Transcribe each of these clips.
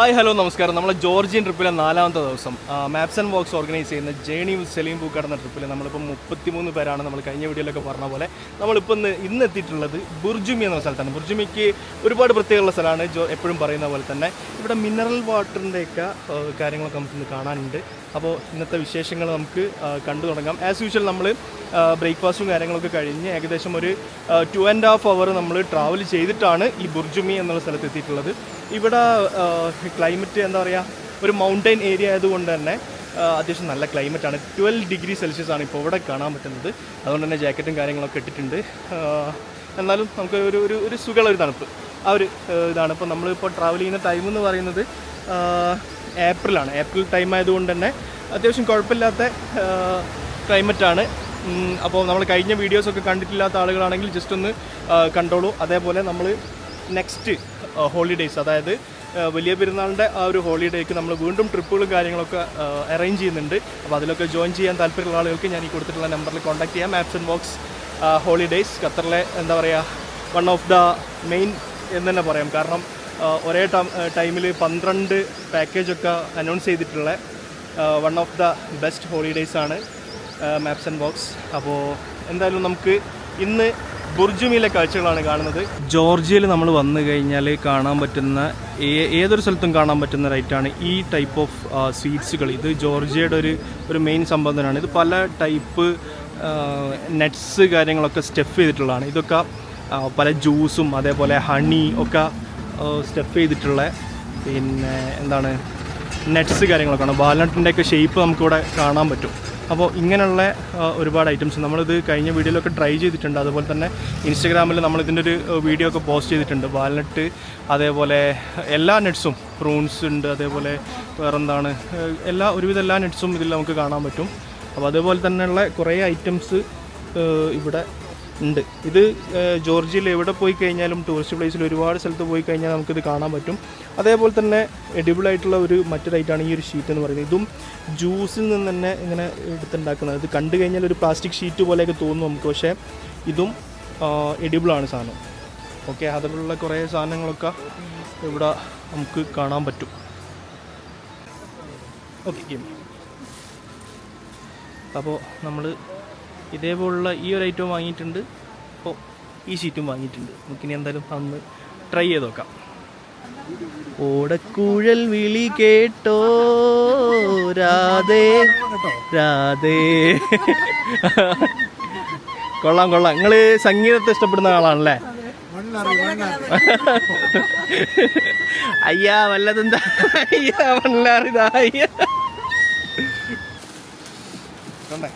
Hi hello നമസ്കാരം. നമ്മൾ Georgian ട്രിപ്പിലെ നാലാമത്തെ ദിവസം മാപ്സ് ആൻഡ് വോക്സ് ഓർഗനൈസ് ചെയ്യുന്ന ജേണി സെലീം ബുക്ക് കടന്ന ട്രിപ്പിൽ നമ്മളിപ്പോൾ മുപ്പത്തിമൂന്ന് പേരാണ് നമ്മൾ കഴിഞ്ഞ വീഡിയോയിലൊക്കെ പറഞ്ഞ പോലെ നമ്മളിപ്പോൾ ഇന്ന് ഇന്ന് എത്തിയിട്ടുള്ളത് ബുർജുമി എന്ന സ്ഥലത്താണ്. ബുർജുമിക്ക് ഒരുപാട് പ്രത്യേകമുള്ള സ്ഥലമാണ് ജോ എപ്പോഴും പറയുന്ന പോലെ തന്നെ. ഇവിടെ മിനറൽ വാട്ടറിന്റെയൊക്കെ കാര്യങ്ങളൊക്കെ നമുക്കിന്ന് കാണാനുണ്ട്. അപ്പോൾ ഇന്നത്തെ വിശേഷങ്ങൾ നമുക്ക് കണ്ടു തുടങ്ങാം. ആസ് യൂഷ്വൽ നമ്മൾ ബ്രേക്ക്ഫാസ്റ്റും കാര്യങ്ങളൊക്കെ കഴിഞ്ഞ് ഏകദേശം ഒരു ടു ആൻഡ് ഹാഫ് അവർ നമ്മൾ ട്രാവൽ ചെയ്തിട്ടാണ് ഈ ബുർജുമി എന്നുള്ള സ്ഥലത്ത് എത്തിയിട്ടുള്ളത്. ഇവിടെ ക്ലൈമറ്റ് എന്താ പറയുക ഒരു മൗണ്ടൈൻ ഏരിയ ആയതുകൊണ്ട് തന്നെ അത്യാവശ്യം നല്ല ക്ലൈമറ്റ് ആണ്. ട്വൽവ് ഡിഗ്രി സെൽഷ്യസ് ആണ് ഇപ്പോൾ ഇവിടെ കാണാൻ പറ്റുന്നത്. അതുകൊണ്ട് തന്നെ ജാക്കറ്റും കാര്യങ്ങളൊക്കെ ഇട്ടിട്ടുണ്ട്. എന്നാലും നമുക്ക് ഒരു ഒരു ഒരു സുഖമുള്ള ഒരു തണുപ്പ്. ആ ഒരു ഇതാണ്. ഇപ്പോൾ നമ്മളിപ്പോൾ ട്രാവൽ ചെയ്യുന്ന ടൈം എന്ന് പറയുന്നത് ഏപ്രിലാണ്. ഏപ്രിൽ ടൈം ആയതുകൊണ്ട് തന്നെ അത്യാവശ്യം കുഴപ്പമില്ലാത്ത ക്ലൈമറ്റാണ് അപ്പോൾ നമ്മൾ കഴിഞ്ഞ വീഡിയോസൊക്കെ കണ്ടിട്ടില്ലാത്ത ആളുകളാണെങ്കിൽ ജസ്റ്റ് ഒന്ന് കണ്ടോളൂ. അതേപോലെ നമ്മൾ നെക്സ്റ്റ് ഹോളിഡേയ്സ് അതായത് വലിയ പെരുന്നാളിന്റെ ആ ഒരു ഹോളിഡേക്ക് നമ്മൾ വീണ്ടും ട്രിപ്പുകളും കാര്യങ്ങളൊക്കെ അറേഞ്ച് ചെയ്യുന്നുണ്ട്. അപ്പോൾ അതിലൊക്കെ ജോയിൻ ചെയ്യാൻ താല്പര്യമുള്ള ആളുകൾക്ക് ഞാൻ ഈ കൊടുത്തിട്ടുള്ള നമ്പറിൽ കോൺടാക്ട് ചെയ്യാം. ആപ്സ് ആൻഡ് ബോക്സ് ഹോളിഡേയ്സ് ഖത്തറിലെ എന്താ പറയുക വൺ ഓഫ് ദ മെയിൻ എന്ന് തന്നെ പറയാം. കാരണം ഒരേ ടൈമിൽ പന്ത്രണ്ട് പാക്കേജൊക്കെ അനൗൺസ് ചെയ്തിട്ടുള്ള one of the best holidays ആണ് മാപ്സ് ആൻഡ് ബോക്സ് അപ്പോൾ എന്തായാലും നമുക്ക് ഇന്ന് ബുർജുമിയിലെ കാഴ്ചകളാണ് കാണുന്നത്. ജോർജിയയിൽ നമ്മൾ വന്നു കഴിഞ്ഞാൽ കാണാൻ പറ്റുന്ന ഏതൊരു സ്ഥലത്തും കാണാൻ പറ്റുന്ന റൈറ്റാണ് ഈ ടൈപ്പ് ഓഫ് സ്വീറ്റ്സുകൾ ഇത് ജോർജിയയുടെ ഒരു ഒരു മെയിൻ സംബന്ധനാണ് ഇത് പല ടൈപ്പ് നെറ്റ്സ് കാര്യങ്ങളൊക്കെ സ്റ്റെഫ് ചെയ്തിട്ടുള്ളതാണ്. ഇതൊക്കെ പല ജ്യൂസും അതേപോലെ ഹണി ഒക്കെ സ്റ്റെഫ് ചെയ്തിട്ടുള്ള പിന്നെ എന്താണ് നെറ്റ്സ് കാര്യങ്ങളൊക്കെയാണ് വാൽനട്ടിന്റെ ഒക്കെ ഷേപ്പ് നമുക്കിവിടെ കാണാൻ പറ്റും. അപ്പോൾ ഇങ്ങനെയുള്ള ഒരുപാട് ഐറ്റംസ് നമ്മളിത് കഴിഞ്ഞ വീഡിയോയിലൊക്കെ ട്രൈ ചെയ്തിട്ടുണ്ട്. അതുപോലെ തന്നെ ഇൻസ്റ്റഗ്രാമിൽ നമ്മളിതിന്റെ ഒരു വീഡിയോ ഒക്കെ പോസ്റ്റ് ചെയ്തിട്ടുണ്ട്. വാൽനട്ട് അതേപോലെ എല്ലാ നട്ട്സും പ്രൂൺസ് ഉണ്ട് അതേപോലെ വേറെന്താണ് എല്ലാ ഒരുവിധ എല്ലാ നട്ട്സും ഇതിൽ നമുക്ക് കാണാൻ പറ്റും. അപ്പോൾ അതേപോലെ തന്നെയുള്ള കുറേ ഐറ്റംസ് ഇവിടെ ഉണ്ട്. ഇത് ജോർജിയയിൽ എവിടെ പോയി കഴിഞ്ഞാലും ടൂറിസ്റ്റ് പ്ലേസിൽ ഒരുപാട് സ്ഥലത്ത് പോയി കഴിഞ്ഞാൽ നമുക്കിത് കാണാൻ പറ്റും. അതേപോലെ തന്നെ എഡിബിൾ ആയിട്ടുള്ള ഒരു മറ്റൊരു ഐറ്റമാണ് ഈ ഒരു ഷീറ്റ് എന്ന് പറയുന്നത്. ഇതും ജ്യൂസിൽ നിന്ന് തന്നെ ഇങ്ങനെ എടുത്തുണ്ടാക്കുന്നത്. ഇത് കണ്ടു കഴിഞ്ഞാൽ ഒരു പ്ലാസ്റ്റിക് ഷീറ്റ് പോലെയൊക്കെ തോന്നും നമുക്ക്. പക്ഷേ ഇതും എഡിബിളാണ് സാധനം. ഓക്കെ അതിലുള്ള കുറേ സാധനങ്ങളൊക്കെ ഇവിടെ നമുക്ക് കാണാൻ പറ്റും. ഓക്കെ അപ്പോൾ നമ്മൾ ഇതേപോലുള്ള ഈ ഒരു ഐറ്റവും വാങ്ങിയിട്ടുണ്ട്. അപ്പോൾ ഈ ഷീറ്റും വാങ്ങിയിട്ടുണ്ട്. നമുക്കിനി എന്തായാലും അന്ന് ട്രൈ ചെയ്ത് നോക്കാം. ഓടക്കൂഴൽ വിളി കേട്ടോ. രാധേ രാധേ. കൊള്ളാം കൊള്ളാം. നിങ്ങൾ സംഗീതത്തെ ഇഷ്ടപ്പെടുന്ന ആളാണല്ലേ? അയ്യാ വല്ലതെന്താ? അയ്യാ വല്ലാറിതാ. അയ്യാ. കണ്ടേ?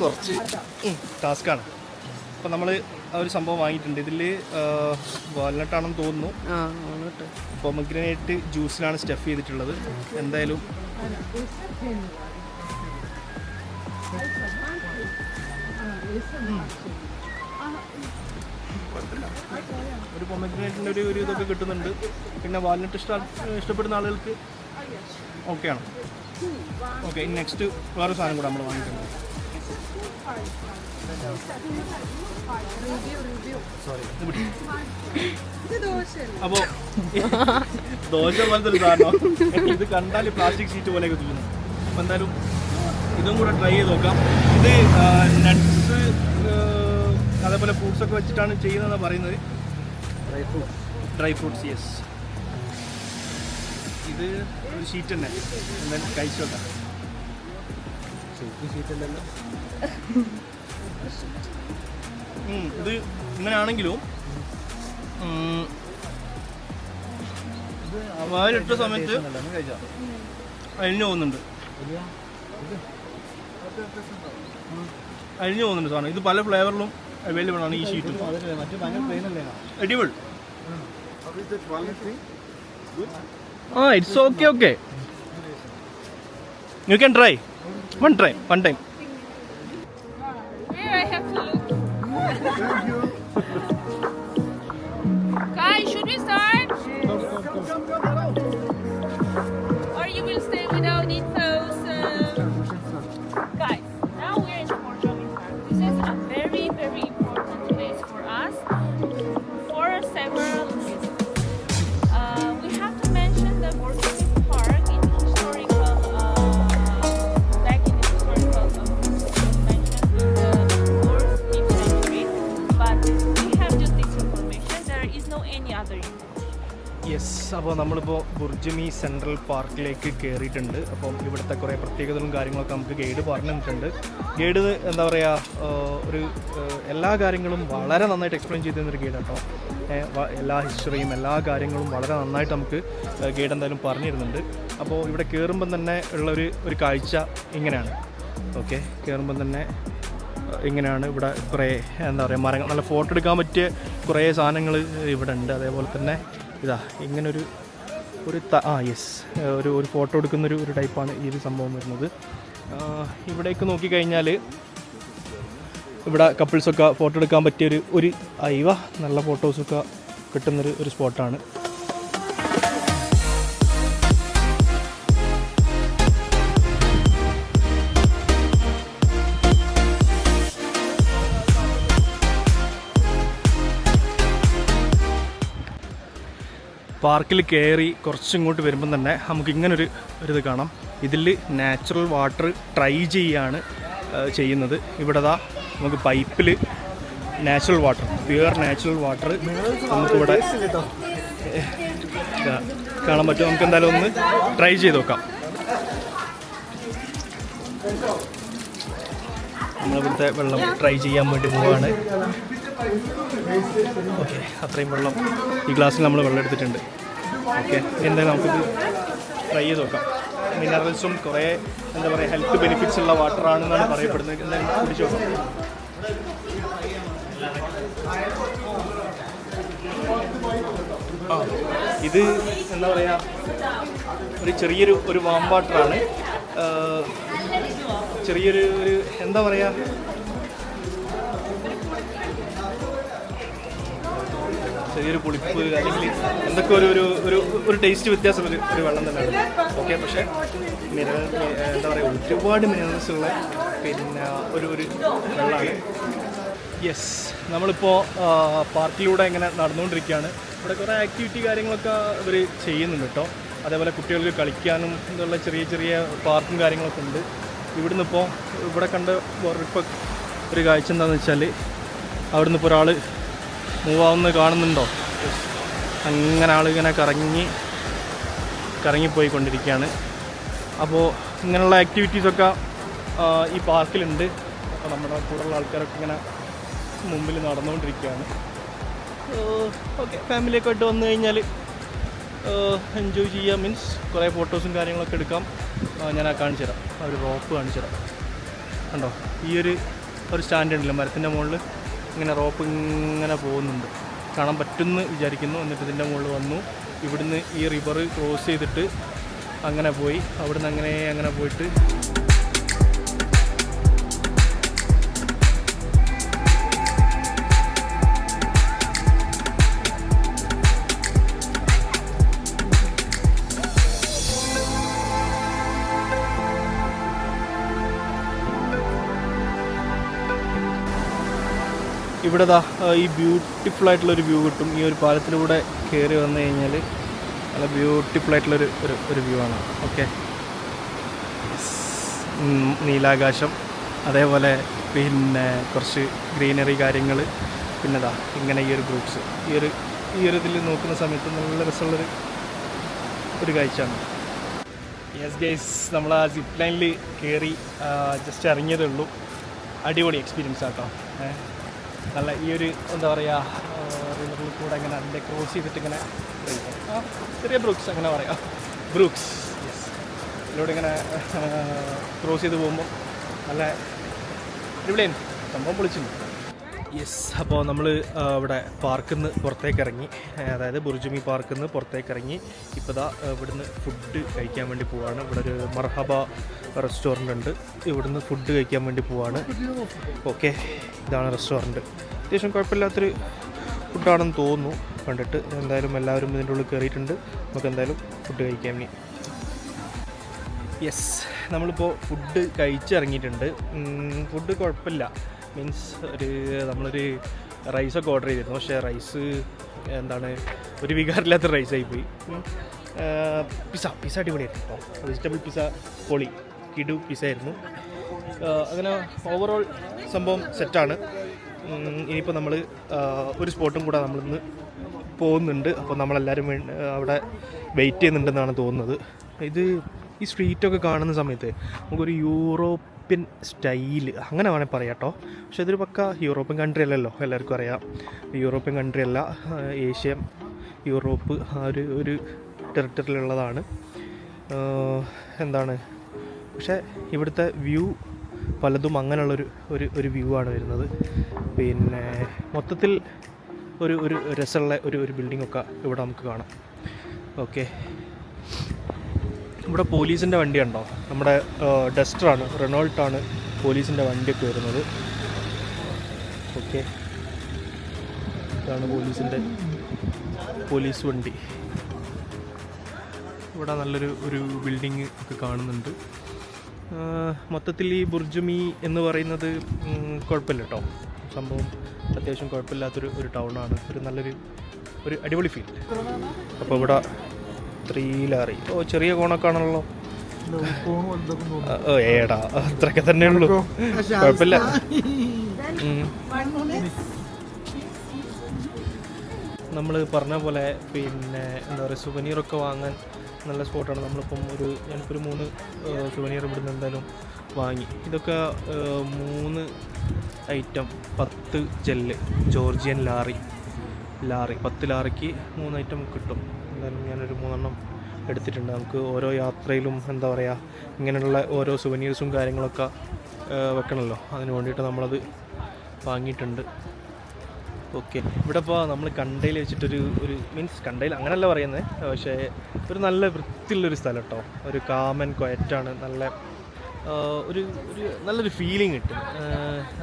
കുറച്ച് ടാസ്ക്കാണ്. അപ്പൊ നമ്മൾ ആ ഒരു സംഭവം വാങ്ങിയിട്ടുണ്ട്. ഇതിൽ വാൽനട്ടാണെന്ന് തോന്നുന്നു. പൊമഗ്രനേറ്റ് ജ്യൂസിലാണ് സ്റ്റഫ് ചെയ്തിട്ടുള്ളത്. എന്തായാലും. ഒരു പൊമഗ്രനേറ്റിന്റെ ഒരു ഒരു ഇതൊക്കെ കിട്ടുന്നുണ്ട്. പിന്നെ വാൽനട്ട് ഇഷ്ട ഇഷ്ടപ്പെടുന്ന ആളുകൾക്ക് ഓക്കെയാണ്. ഓക്കെ നെക്സ്റ്റ് വേറെ സാധനം കൂടെ നമ്മൾ വാങ്ങിയിട്ടുണ്ട് സോറി അപ്പോൾ ദോശ പോലത്തെ ഒരു സാധനം. ഇത് കണ്ടാൽ പ്ലാസ്റ്റിക് ഷീറ്റ് പോലെയൊക്കെ തോന്നുന്നു അപ്പോൾ എന്തായാലും ഇതും കൂടെ ട്രൈ ചെയ്ത് നോക്കാം. ഇത് നട്ട്സ് അതേപോലെ ഫ്രൂട്ട്സ് ഒക്കെ വെച്ചിട്ടാണ് ചെയ്യുന്നതെന്ന് പറയുന്നത്. Dry fruits dry fruits yes ഇത് ഒരു ഷീറ്റ് തന്നെ. എന്തായാലും കഴിച്ചു നോക്കാം. ഉം, ഇത് ഇങ്ങനെയാണെങ്കിലും വായിലിട്ട സമയത്ത് അഴിഞ്ഞു പോകുന്നുണ്ട്. അഴിഞ്ഞു പോകുന്നുണ്ട് സാധനം. ഇത് പല ഫ്ലേവറിലും അവൈലബിൾ ആണ് ഈ ഷീറ്റും അടിപൊൾ ആ it's okay okay you can try one time one time അപ്പോൾ നമ്മളിപ്പോൾ ബുർജമി സെൻട്രൽ പാർക്കിലേക്ക് കയറിയിട്ടുണ്ട്. അപ്പം ഇവിടുത്തെ കുറേ പ്രത്യേകതകളും കാര്യങ്ങളൊക്കെ നമുക്ക് ഗൈഡ് പറഞ്ഞു തന്നിട്ടുണ്ട് ഗൈഡ് എന്താ പറയുക ഒരു എല്ലാ കാര്യങ്ങളും വളരെ നന്നായിട്ട് എക്സ്പ്ലെയിൻ ചെയ്തു തന്നൊരു ഗൈഡ് കേട്ടോ. എല്ലാ ഹിസ്റ്ററിയും എല്ലാ കാര്യങ്ങളും വളരെ നന്നായിട്ട് നമുക്ക് ഗൈഡ് എന്തായാലും പറഞ്ഞു തരുന്നുണ്ട് അപ്പോൾ ഇവിടെ കയറുമ്പം തന്നെ ഉള്ളൊരു ഒരു കാഴ്ച ഇങ്ങനെയാണ്. ഓക്കെ കയറുമ്പം തന്നെ ഇങ്ങനെയാണ് ഇവിടെ കുറേ എന്താ പറയുക മരങ്ങൾ നല്ല ഫോട്ടോ എടുക്കാൻ പറ്റിയ കുറേ സാധനങ്ങൾ ഇവിടെ ഉണ്ട്. അതേപോലെ തന്നെ ഇതാ ഇങ്ങനൊരു ഒരു ത- ആ യെസ് ഒരു ഒരു ഫോട്ടോ എടുക്കുന്നൊരു ഒരു ടൈപ്പാണ് ഈ ഒരു സംഭവം വരുന്നത്. ഇവിടേക്ക് നോക്കിക്കഴിഞ്ഞാൽ ഇവിടെ കപ്പിൾസൊക്കെ ഫോട്ടോ എടുക്കാൻ പറ്റിയൊരു ഒരു അയവ നല്ല ഫോട്ടോസൊക്കെ കിട്ടുന്നൊരു ഒരു സ്പോട്ടാണ് പാർക്കിൽ കയറി കുറച്ചിങ്ങോട്ട് വരുമ്പം തന്നെ നമുക്ക് ഇങ്ങനൊരു ഒരു ഇത് കാണാം. ഇതിൽ നാച്ചുറൽ വാട്ടർ ട്രൈ ചെയ്യാണ് ചെയ്യുന്നത്. ഇവിടെ ദാ നമുക്ക് പൈപ്പിൽ natural water pure natural water നമുക്കിവിടെ കാണാൻ പറ്റും. നമുക്ക് എന്തായാലും ഒന്ന് ട്രൈ ചെയ്ത് നോക്കാം. നമ്മളിവിടുത്തെ വെള്ളം ട്രൈ ചെയ്യാൻ വേണ്ടി പോവുകയാണ് ഓക്കെ അത്രയും വെള്ളം ഈ ഗ്ലാസ്സിൽ നമ്മൾ വെള്ളം എടുത്തിട്ടുണ്ട്. ഓക്കെ എന്തായാലും നമുക്കിത് ട്രൈ ചെയ്ത് നോക്കാം. മിനറൽസും കുറേ എന്താ പറയുക ഹെൽത്ത് ബെനിഫിറ്റ്സ് ഉള്ള വാട്ടർ ആണെന്നാണ് പറയപ്പെടുന്നത്. എന്തായാലും കുടിച്ചു നോക്കാം. ഇത് എന്താ പറയുക ഒരു ചെറിയൊരു ഒരു വാം വാട്ടറാണ് ചെറിയൊരു ഒരു എന്താ പറയുക ചെറിയൊരു പുളിപ്പ് അല്ലെങ്കിൽ എന്തൊക്കെ ഒരു ഒരു ഒരു ഒരു ടേസ്റ്റ് വ്യത്യാസം ഒരു ഒരു വെള്ളം തന്നെയാണ് ഓക്കെ പക്ഷേ മിനറൽ എന്താ പറയുക ഒരുപാട് മിനറൽസ് ഉള്ള പിന്നെ ഒരു ഒരു വെള്ളമാണ് യെസ് നമ്മളിപ്പോൾ പാർക്കിലൂടെ ഇങ്ങനെ നടന്നുകൊണ്ടിരിക്കുകയാണ്. ഇവിടെ കുറേ ആക്ടിവിറ്റി കാര്യങ്ങളൊക്കെ ഇവർ ചെയ്യുന്നുണ്ട് കേട്ടോ. അതേപോലെ കുട്ടികൾക്ക് കളിക്കാനും ഇതുള്ള ചെറിയ ചെറിയ പാർക്കും കാര്യങ്ങളൊക്കെ ഉണ്ട്. ഇവിടുന്ന് ഇപ്പോൾ ഇവിടെ കണ്ട ഇപ്പോൾ ഒരു കാഴ്ച എന്താണെന്ന് വെച്ചാൽ അവിടുന്ന് ഇപ്പോൾ ഒരാൾ മൂവ് ആവുന്നത് കാണുന്നുണ്ടോ? അങ്ങനെ ആളിങ്ങനെ കറങ്ങി കറങ്ങിപ്പോയിക്കൊണ്ടിരിക്കുകയാണ്. അപ്പോൾ ഇങ്ങനെയുള്ള ആക്ടിവിറ്റീസൊക്കെ ഈ പാർക്കിലുണ്ട്. അപ്പോൾ നമ്മുടെ കൂടെയുള്ള ആൾക്കാരൊക്കെ ഇങ്ങനെ മുമ്പിൽ നടന്നുകൊണ്ടിരിക്കുകയാണ്. ഓക്കെ. ഫാമിലിയൊക്കെ ആയിട്ട് വന്നു കഴിഞ്ഞാൽ എൻജോയ് ചെയ്യാം മീൻസ് കുറേ ഫോട്ടോസും കാര്യങ്ങളൊക്കെ എടുക്കാം. ഞാൻ ആ കാണിച്ചു തരാം. ആ ഒരു റോപ്പ് കാണിച്ചു തരാം. കണ്ടോ? ഈ ഒരു ഒരു സ്റ്റാൻഡ് ഉണ്ടല്ലോ മരത്തിന്റെ മുകളിൽ. ഇങ്ങനെ റോപ്പ് ഇങ്ങനെ പോകുന്നുണ്ട്. കാണാൻ പറ്റുമെന്ന് വിചാരിക്കുന്നു. എന്നിട്ട് ഇതിന്റെ മുകളിൽ വന്നു. ഇവിടുന്ന് ഈ റിവർ ക്രോസ് ചെയ്തിട്ട് അങ്ങനെ പോയി. അവിടുന്ന് അങ്ങനെ അങ്ങനെ പോയിട്ട് ഇവിടെ ദാ ഈ ബ്യൂട്ടിഫുൾ ആയിട്ടുള്ളൊരു വ്യൂ കിട്ടും. ഈ ഒരു പാലത്തിലൂടെ കയറി വന്നു കഴിഞ്ഞാൽ നല്ല ബ്യൂട്ടിഫുൾ ആയിട്ടുള്ളൊരു ഒരു ഒരു വ്യൂ ആണ്. ഓക്കെ നീലാകാശം. അതേപോലെ പിന്നെ കുറച്ച് ഗ്രീനറി കാര്യങ്ങൾ പിന്നെ ദാ ഇങ്ങനെ ഈ ഒരു ഗ്രൂപ്പ്സ് ഈ ഒരു ഈ ഒരു ഇതിൽ നോക്കുന്ന സമയത്ത് നല്ല രസമുള്ളൊരു ഒരു കാഴ്ചയാണ്. യെസ് ഗൈസ് നമ്മൾ ആ സിപ്പ് ലൈനിൽ കയറി ജസ്റ്റ് ഇറങ്ങിയതേ ഉള്ളൂ. അടിപൊളി എക്സ്പീരിയൻസ് ആട്ടോ. ഏ, നല്ല ഈ ഒരു എന്താ പറയുക റിവറിൽ കൂടെ ഇങ്ങനെ അതിന്റെ ക്രോസ് ചെയ്തിട്ട് ഇങ്ങനെ ചെറിയ ബ്രൂക്സ് അങ്ങനെ പറയാം. ബ്രൂക്സ് യെസ് ഇങ്ങനെ ക്രോസ് ചെയ്ത് പോകുമ്പോൾ നല്ല ഇവിടെയും സംഭവം പൊളിച്ചിട്ടുണ്ട് യെസ് അപ്പോൾ നമ്മൾ ഇവിടെ പാർക്കിൽ നിന്ന് പുറത്തേക്ക് ഇറങ്ങി അതായത് ബുർജുമി പാർക്കിൽ നിന്ന് പുറത്തേക്ക് ഇറങ്ങി ഇപ്പോൾ ദാ ഇവിടുന്ന് ഫുഡ് കഴിക്കാൻ വേണ്ടി പോവാണ്. ഇവിടെ ഒരു മർഹബ റെസ്റ്റോറന്റ് ഉണ്ട്. ഇവിടുന്ന് ഫുഡ് കഴിക്കാൻ വേണ്ടി പോവാണ്. ഓക്കെ ഇതാണ് റെസ്റ്റോറന്റ് അത്യാവശ്യം കുഴപ്പമില്ലാത്തൊരു ഫുഡാണെന്ന് തോന്നുന്നു. കണ്ടിട്ട് എന്തായാലും എല്ലാവരും ഇതിന്റെ ഉള്ളിൽ കയറിയിട്ടുണ്ട് നമുക്ക് എന്തായാലും ഫുഡ് കഴിക്കാൻ വേണ്ടി യെസ് നമ്മളിപ്പോൾ ഫുഡ് കഴിച്ചിറങ്ങിയിട്ടുണ്ട്. ഫുഡ് കുഴപ്പമില്ല. മീൻസ് ഒരു നമ്മളൊരു റൈസൊക്കെ ഓർഡർ ചെയ്തിരുന്നു. പക്ഷേ റൈസ് എന്താണ് ഒരു വികാരമില്ലാത്ത റൈസായി പോയി പിസ പിസ അടിപൊളിയായിരുന്നു കേട്ടോ. വെജിറ്റബിൾ പിസ പൊളി കിടു പിസ ആയിരുന്നു. അങ്ങനെ ഓവറോൾ സംഭവം സെറ്റാണ് ഇനിയിപ്പോൾ നമ്മൾ ഒരു സ്പോട്ടും കൂടെ നമ്മളിന്ന് പോകുന്നുണ്ട്. അപ്പോൾ നമ്മളെല്ലാവരും അവിടെ വെയിറ്റ് ചെയ്യുന്നുണ്ടെന്നാണ് തോന്നുന്നത്. ഇത് ഈ സ്ട്രീറ്റൊക്കെ കാണുന്ന സമയത്ത് നമുക്കൊരു യൂറോപ്യൻ സ്റ്റൈൽ അങ്ങനെ വേണമെങ്കിൽ പറയാം കേട്ടോ പക്ഷേ ഇതൊരു പക്ക യൂറോപ്യൻ കൺട്രി അല്ലല്ലോ എല്ലാവർക്കും അറിയാം. യൂറോപ്യൻ കൺട്രി അല്ല ഏഷ്യ യൂറോപ്പ് ആ ഒരു ഒരു ടെറിട്ടറിയിലുള്ളതാണ് എന്താണ്? പക്ഷേ ഇവിടുത്തെ വ്യൂ പലതും അങ്ങനെയുള്ളൊരു ഒരു ഒരു വ്യൂ ആണ് വരുന്നത്. പിന്നെ മൊത്തത്തിൽ ഒരു ഒരു രസമുള്ള ഒരു ഒരു ബിൽഡിംഗ് ഒക്കെ ഇവിടെ നമുക്ക് കാണാം. ഓക്കെ ഇവിടെ പോലീസിന്റെ വണ്ടി ഉണ്ടോ നമ്മുടെ ഡസ്റ്ററാണ് റെനോൾട്ടാണ് പോലീസിന്റെ വണ്ടിയൊക്കെ വരുന്നത് ഓക്കെ. ഇതാണ് പോലീസിന്റെ പോലീസ് വണ്ടി. ഇവിടെ നല്ലൊരു ഒരു ബിൽഡിങ് ഒക്കെ കാണുന്നുണ്ട്. മൊത്തത്തിൽ ഈ ബുർജുമി എന്ന് പറയുന്നത് കുഴപ്പമില്ല കേട്ടോ. സംഭവം അത്യാവശ്യം കുഴപ്പമില്ലാത്തൊരു ഒരു ടൗണാണ്. ഒരു നല്ലൊരു ഒരു അടിപൊളി ഫീൽ. അപ്പോൾ ഇവിടെ ത്രീ ലാറി ഓ ചെറിയ കോണൊക്കെയാണല്ലോ. ഏടാ അത്രയൊക്കെ തന്നെ ഉള്ളൂ. കുഴപ്പമില്ല. നമ്മൾ പറഞ്ഞ പോലെ പിന്നെ എന്താ പറയുക സുവനീറൊക്കെ വാങ്ങാൻ നല്ല സ്പോട്ടാണ്. നമ്മളിപ്പം ഒരു ഞാനിപ്പോൾ ഒരു മൂന്ന് സുവനീർ ഇവിടുന്ന് എന്തായാലും വാങ്ങി. ഇതൊക്കെ മൂന്ന് ഐറ്റം പത്ത് ജെല്ല് ജോർജിയൻ ലാറി. ലാറി പത്ത് ലാറിക്ക് മൂന്ന് ഐറ്റം കിട്ടും. എന്തായാലും ഞാനൊരു മൂന്നെണ്ണം എടുത്തിട്ടുണ്ട്. നമുക്ക് ഓരോ യാത്രയിലും എന്താ പറയുക ഇങ്ങനെയുള്ള ഓരോ സുവനീഴ്സും കാര്യങ്ങളൊക്കെ വെക്കണമല്ലോ അതിന് വേണ്ടിയിട്ട് നമ്മളത് വാങ്ങിയിട്ടുണ്ട്. ഓക്കെ. ഇവിടെ ഇപ്പോൾ നമ്മൾ കണ്ടയിൽ വെച്ചിട്ടൊരു ഒരു മീൻസ് കണ്ടയിൽ അങ്ങനെയല്ല പറയുന്നത് പക്ഷേ ഒരു നല്ല വൃത്തിയുള്ളൊരു സ്ഥലം കേട്ടോ ഒരു കാമൻ ക്വയറ്റാണ് നല്ല ഒരു ഒരു നല്ലൊരു ഫീലിംഗ് കിട്ടും.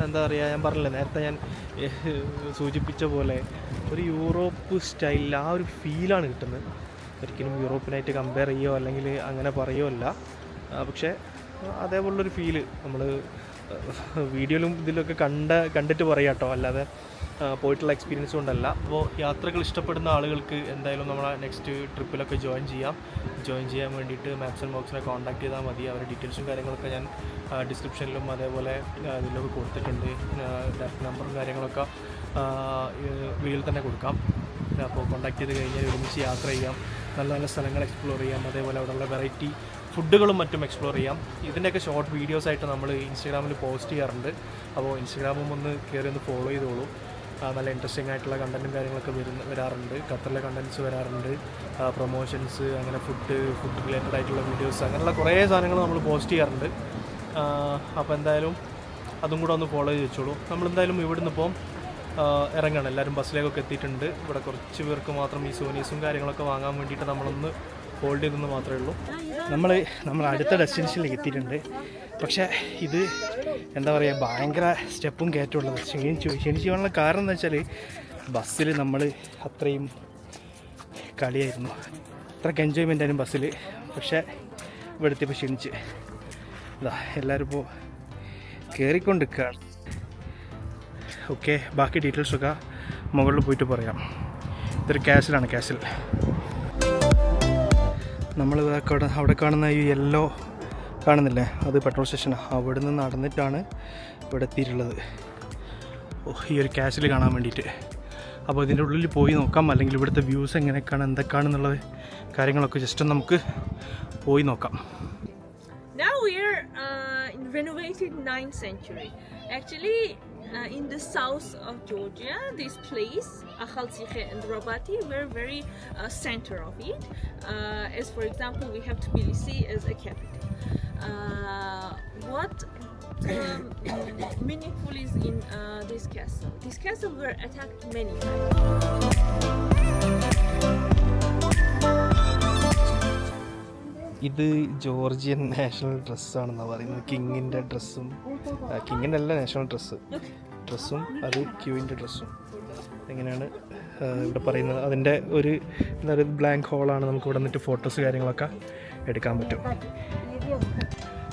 എന്താ പറയുക ഞാൻ പറഞ്ഞില്ലേ നേരത്തെ ഞാൻ സൂചിപ്പിച്ച പോലെ ഒരു യൂറോപ്പ് സ്റ്റൈലിൽ ആ ഒരു ഫീലാണ് കിട്ടുന്നത്. ഒരിക്കലും യൂറോപ്പിനായിട്ട് കമ്പയർ ചെയ്യോ അല്ലെങ്കിൽ അങ്ങനെ പറയുമോ അല്ല. പക്ഷേ അതേപോലുള്ളൊരു ഫീൽ നമ്മൾ വീഡിയോയിലും ഇതിലൊക്കെ കണ്ട കണ്ടിട്ട് പറയാം കേട്ടോ. അല്ലാതെ പോയിട്ടുള്ള എക്സ്പീരിയൻസ് കൊണ്ടല്ല. അപ്പോൾ യാത്രകൾ ഇഷ്ടപ്പെടുന്ന ആളുകൾക്ക് എന്തായാലും നമ്മളെ നെക്സ്റ്റ് ട്രിപ്പിലൊക്കെ ജോയിൻ ചെയ്യാം. ജോയിൻ ചെയ്യാൻ വേണ്ടിയിട്ട് മാപ്സ് ആൻഡ് ബോക്സിനെ കോൺടാക്ട് ചെയ്താൽ മതി. അവരുടെ ഡീറ്റെയിൽസും കാര്യങ്ങളൊക്കെ ഞാൻ ഡിസ്ക്രിപ്ഷനിലും അതേപോലെ ഇതിലൊക്കെ കൊടുത്തിട്ടുണ്ട്. ഡയറക്റ്റ് നമ്പറും കാര്യങ്ങളൊക്കെ വീട്ടിൽ തന്നെ കൊടുക്കാം. അപ്പോൾ കോൺടാക്ട് ചെയ്ത് കഴിഞ്ഞാൽ ഒരുമിച്ച് യാത്ര ചെയ്യാം. നല്ല നല്ല സ്ഥലങ്ങൾ എക്സ്പ്ലോർ ചെയ്യാം. അതേപോലെ അവിടെയുള്ള വെറൈറ്റി ഫുഡുകളും മറ്റും എക്സ്പ്ലോർ ചെയ്യാം. ഇതിന്റെയൊക്കെ ഷോർട്ട് വീഡിയോസ് ആയിട്ട് നമ്മൾ ഇൻസ്റ്റാഗ്രാമിൽ പോസ്റ്റ് ചെയ്യാറുണ്ട്. അപ്പോൾ ഇൻസ്റ്റാഗ്രാമും ഒന്ന് കയറി ഒന്ന് ഫോളോ ചെയ്തോളൂ. നല്ല ഇൻട്രസ്റ്റിംഗ് ആയിട്ടുള്ള കണ്ടന്റും കാര്യങ്ങളൊക്കെ വരുന്ന വരാറുണ്ട്. ഖത്തറിലെ കണ്ടന്റ്സ് വരാറുണ്ട്. പ്രൊമോഷൻസ് അങ്ങനെ ഫുഡ് ഫുഡ് റിലേറ്റഡ് ആയിട്ടുള്ള വീഡിയോസ് അങ്ങനെയുള്ള കുറേ സാധനങ്ങൾ നമ്മൾ പോസ്റ്റ് ചെയ്യാറുണ്ട്. അപ്പോൾ എന്തായാലും അതും കൂടെ ഒന്ന് ഫോളോ ചെയ്ത് വെച്ചോളൂ. നമ്മളെന്തായാലും ഇവിടുന്ന് ഇപ്പം ഇറങ്ങണം. എല്ലാവരും ബസ്സിലേക്കൊക്കെ എത്തിയിട്ടുണ്ട്. ഇവിടെ കുറച്ച് പേർക്ക് മാത്രം ഈ സോനീസും കാര്യങ്ങളൊക്കെ വാങ്ങാൻ വേണ്ടിയിട്ട് നമ്മളൊന്ന് ഹോൾഡ് ചെയ്തെന്ന് മാത്രമേ ഉള്ളൂ. നമ്മൾ നമ്മൾ അടുത്ത ഡെസ്റ്റിനേഷനിലേക്ക് എത്തിയിട്ടുണ്ട്. പക്ഷേ ഇത് എന്താ പറയുക ഭയങ്കര സ്റ്റെപ്പും കയറ്റമുള്ളത് ക്ഷീണിച്ചു ക്ഷീണിച്ചു പോകാനുള്ള കാരണം എന്ന് വെച്ചാൽ ബസ്സിൽ നമ്മൾ അത്രയും കളിയായിരുന്നു. അത്രയ്ക്ക് എൻജോയ്മെന്റ് ആയിരുന്നു ബസ്സിൽ പക്ഷേ ഇവിടെ എത്തിയപ്പോൾ ക്ഷീണിച്ച്. ഇതാ എല്ലാവരും ഇപ്പോൾ കയറിക്കൊണ്ടിരിക്കുകയാണ് ഓക്കെ ബാക്കി ഡീറ്റെയിൽസൊക്കെ മുകളിൽ പോയിട്ട് പറയാം. ഇതൊരു ക്യാസിലാണ് ക്യാസിൽ നമ്മൾ അവിടെ കാണുന്ന ഈ യെല്ലോ കാണുന്നില്ലേ? അത് പെട്രോൾ സ്റ്റേഷനാണ് അവിടെ നിന്ന് നടന്നിട്ടാണ് ഇവിടെ എത്തിയിട്ടുള്ളത്. ഓ ഈ ഒരു ക്യാഷിൽ കാണാൻ വേണ്ടിയിട്ട്. അപ്പോൾ ഇതിന്റെ ഉള്ളിൽ പോയി നോക്കാം. അല്ലെങ്കിൽ ഇവിടുത്തെ വ്യൂസ് എങ്ങനെയൊക്കെയാണ് എന്തൊക്കെയാണെന്നുള്ളത് കാര്യങ്ങളൊക്കെ ജസ്റ്റ് നമുക്ക് പോയി നോക്കാം. Now we are uh, in renovated 9th century. Actually, uh, in the south of Georgia, this place, Akhaltsikhe and Rabati, we're very uh, center of it. Uh, as for example, we have Tbilisi as a capital. Uh, what um, meaningful is in uh, this castle? This castle were attacked many times. ഇത് Georgian national ഡ്രസ്സാണെന്നാണ് പറയുന്നത്. കിങ്ങിന്റെ ഡ്രസ്സും കിങ്ങിന്റെ അല്ല national dress. ഡ്രസ്സും അത് ക്യൂവിന്റെ ഡ്രസ്സും. എങ്ങനെയാണ് ഇവിടെ പറയുന്നത്. അതിന്റെ ഒരു എന്താ പറയുക ബ്ലാങ്ക് ഹോളാണ് നമുക്ക് ഇവിടെ നിന്നിട്ട് ഫോട്ടോസ് കാര്യങ്ങളൊക്കെ എടുക്കാൻ പറ്റും.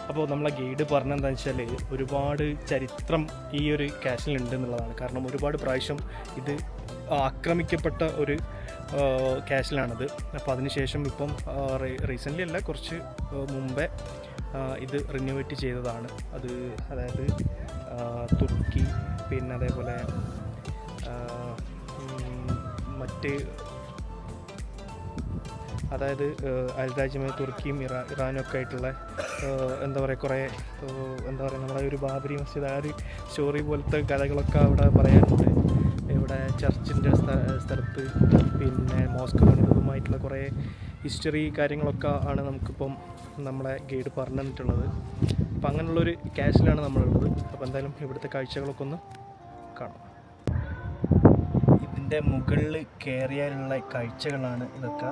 അപ്പോൾ നമ്മളെ ഗൈഡ് പറഞ്ഞെന്താണെന്ന് വെച്ചാൽ ഒരുപാട് ചരിത്രം ഈ ഒരു കാശിലുണ്ട് എന്നുള്ളതാണ്. കാരണം ഒരുപാട് പ്രാവശ്യം ഇത് ആക്രമിക്കപ്പെട്ട ഒരു ക്യാഷിലാണത്. അപ്പോൾ അതിനുശേഷം ഇപ്പം റീസെന്റ്ലി അല്ല കുറച്ച് മുമ്പേ ഇത് റിന്യൂവേറ്റ് ചെയ്തതാണ്. അത് അതായത് തുർക്കി പിന്നെ അതേപോലെ മറ്റ് അതായത് അയൽരാജ്യമായ തുർക്കിയും ഇറാ ഇറാനും ഒക്കെ ആയിട്ടുള്ള എന്താ പറയുക കുറേ എന്താ പറയുക നമ്മുടെ ഒരു ബാബരി മസ്ജിദ് ആ ഒരു സ്റ്റോറി പോലത്തെ കഥകളൊക്കെ അവിടെ പറയാനുണ്ട്. ഇവിടെ ചർച്ചിന്റെ സ്ഥലത്ത് പിന്നെ മോസ്ക് പണിതതുമായിട്ടുള്ള കുറേ ഹിസ്റ്ററി കാര്യങ്ങളൊക്കെ ആണ് നമുക്കിപ്പം നമ്മളെ ഗൈഡ് പറഞ്ഞു തന്നിട്ടുള്ളത് അപ്പം അങ്ങനെയുള്ളൊരു ക്യാഷിലാണ് നമ്മളുള്ളത്. അപ്പോൾ എന്തായാലും ഇവിടുത്തെ കാഴ്ചകളൊക്കെ ഒന്ന് കാണാം. ഇതിന്റെ മുകളിൽ കയറിയാലുള്ള കാഴ്ചകളാണ് ഇതൊക്കെ.